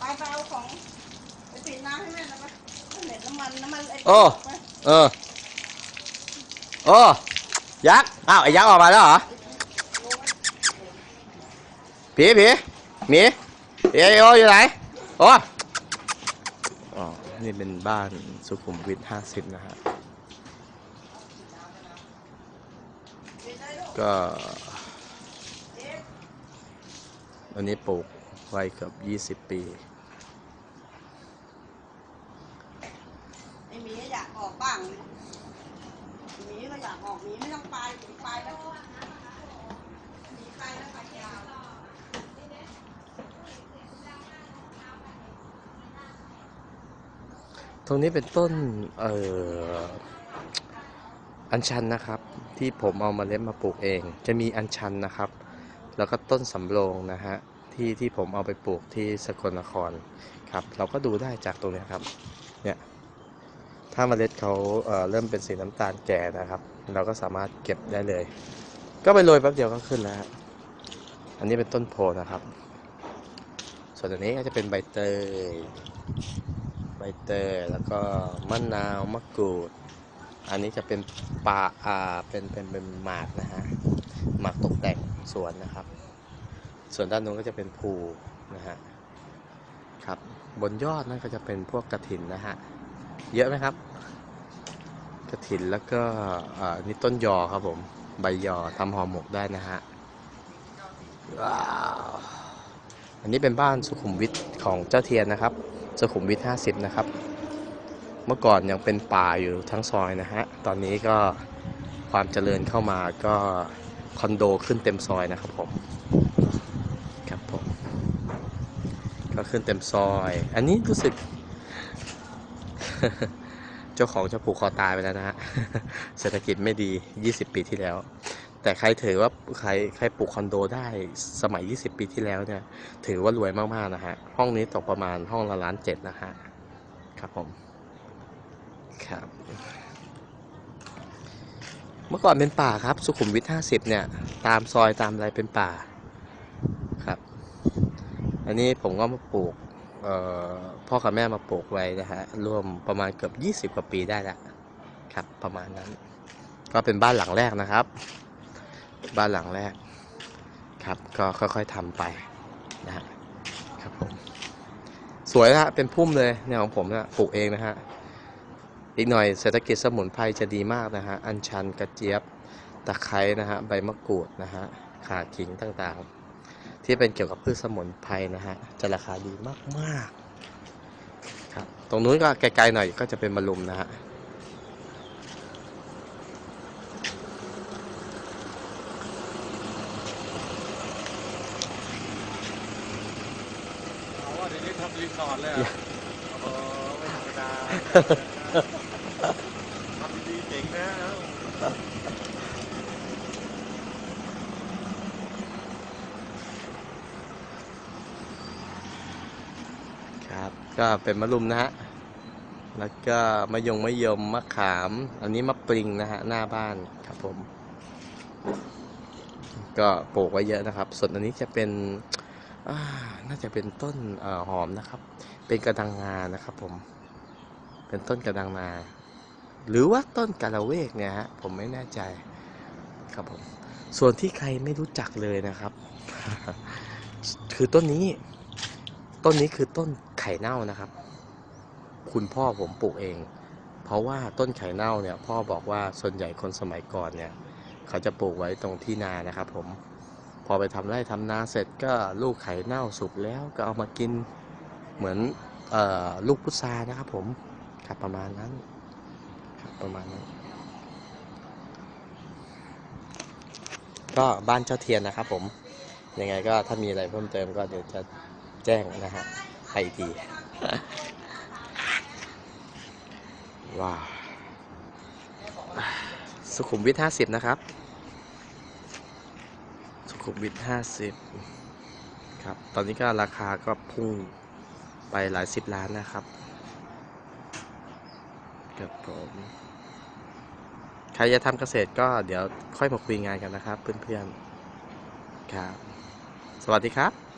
ไปไปเอาของไปปิดน้ำให้แม่นะไปเหน็ดน้ำมันน้ำมันไอ้โอ้ ไปเออ โอ้ ยักษ์ อ้าว ไอ้ยักษ์ออกมาแล้วเหรอ ผีผีหมีผีไอโออยู่ไหน โอ้ อ๋อ นี่เป็นบ้านสุขุมวิทห้าสิบนะฮะ ปิดได้ลูกก็อันนี้ปลูกไว้เกือบ 20 ปี ไอ้หมีอยากออกบ้างหมีก็ อยากออกหมีไม่ต้องไปหมีไปแล้วหมีไปแล้วไปยาวตรงนี้เป็นต้นเอ่ออัญชันนะครับ ที่ผมเอามาเล็ดมาปลูกเอง จะมีอัญชันนะครับ แล้วก็ต้นสำโรงนะฮะที่ที่ผมเอาไปปลูกที่สกลนครครับ เราก็ดูได้จากตรงนี้ครับ เนี่ย ถ้าเมล็ดเขาเเริ่มเป็นสีน้ำตาลแก่นะครับ เราก็สามารถเก็บได้เลย ก็ไปโรยแป๊บเดียวก็ขึ้นแล้ว อันนี้เป็นต้นโพนะครับ ส่วนอันนี้ก็จะเป็นใบเตย ใบเตยแล้วก็มะนาวมะกรูด อันนี้จะเป็นปลาอ่าเป็นเป็นเป็นหมากนะฮะหมากตกแต่งสวนนะครับ ส่วนด้านนู้นก็จะเป็นภูนะฮะครับบนยอดนั่นก็จะเป็นพวกกระถินนะฮะ เยอะไหมครับกระถินแล้วก็นี่ต้นยอครับผม ใบยอทำห่อหมกได้นะฮะว้าวอันนี้เป็นบ้านสุขุมวิทของเจ้าเทียนนะครับ สุขุมวิท50 นะครับ เมื่อก่อนยังเป็นป่าอยู่ทั้งซอยนะฮะ ตอนนี้ก็ความเจริญเข้ามาก็คอนโดขึ้นเต็มซอยนะครับผม ครับผม ก็ขึ้นเต็มซอย อันนี้รู้สึก เจ้าของจะผูกคอตายไปแล้วนะฮะ เศรษฐกิจไม่ดี 20 ปีที่แล้ว แต่ใครถือว่าใครใครปลูกคอนโดได้สมัย 20 ปีที่แล้วเนี่ย ถือว่ารวยมากๆนะฮะ ห้องนี้ตกประมาณห้องละล้านเจ็ดนะฮะ ครับผม ครับ เมื่อก่อนเป็นป่าครับ สุขุมวิท 50 เนี่ย ตามซอยตามอะไรเป็นป่า ครับ อันนี้ผมก็มาปลูก พ่อกับแม่มาปลูกไว้นะฮะรวมประมาณเกือบ 20 กว่าปีได้แล้วครับ ประมาณนั้น ก็เป็นบ้านหลังแรกนะครับ บ้านหลังแรกครับ ก็ค่อยๆทำไปนะฮะครับผมสวยนะฮะเป็นพุ่มเลยเนี่ยของผมเนี่ยปลูกเองนะฮะอีกหน่อยเศรษฐกิจสมุนไพรจะดีมากนะฮะอัญชันกระเจี๊ยบตะไคร้นะฮะใบมะกรูดนะฮะข่าขิงต่างๆ ที่เป็นเกี่ยวกับพืชสมุนไพรนะฮะจะราคาดีมากๆครับตรงนู้นก็ไกลๆหน่อยก็จะเป็นมะรุมนะฮะเอาว่าเดี๋ยวนี้ทำรีสอร์ทเลยอย่าอะโอ้ไม่ธรรมดาทำดีๆเจ๋งนะเอ้า ครับ ก็เป็นมะรุมนะฮะ แล้วก็มะยงมะยมมะขาม อันนี้มะปริงนะฮะหน้าบ้านครับผม ก็ปลูกไว้เยอะนะครับ ส่วนอันนี้จะเป็นน่าจะเป็นต้นเอ่อหอมนะครับ เป็นกระดังงานะครับ ผม เป็นต้นกระดังนาหรือว่าต้นกาละเวกเนี่ยฮะผมไม่แน่ใจครับผม ส่วนที่ใครไม่รู้จักเลยนะครับ คือต้นนี้ ต้นนี้คือต้น ไข่เน่านะครับ คุณพ่อผมปลูกเอง เพราะว่าต้นไข่เน่าเนี่ย พ่อบอกว่าส่วนใหญ่คนสมัยก่อนเนี่ย เขาจะปลูกไว้ตรงที่นานะครับ ผม พอไปทำไร่ทำนาเสร็จก็ลูกไข่เน่าสุกแล้วก็เอามากินเหมือนออลูกพุทรานะครับ ผมครับประมาณนั้นครับประมาณนั้น ก็บ้านเจ้าเทียนนะครับ ผมยังไงก็ถ้ามีอะไรเพิ่มเติมก็เดี๋ยวจะแจ้งนะฮะ ไปอีกทีว้าวสุขุมวิทห้าสิบนะครับ สุขุมวิทห้าสิบครับ ตอนนี้ก็ราคาก็พุ่งไปหลายสิบล้านนะครับครับผมใครจะทำเกษตรก็เดี๋ยวค่อยมาคุยงานกันนะครับ เพื่อนๆ ครับ สวัสดีครับ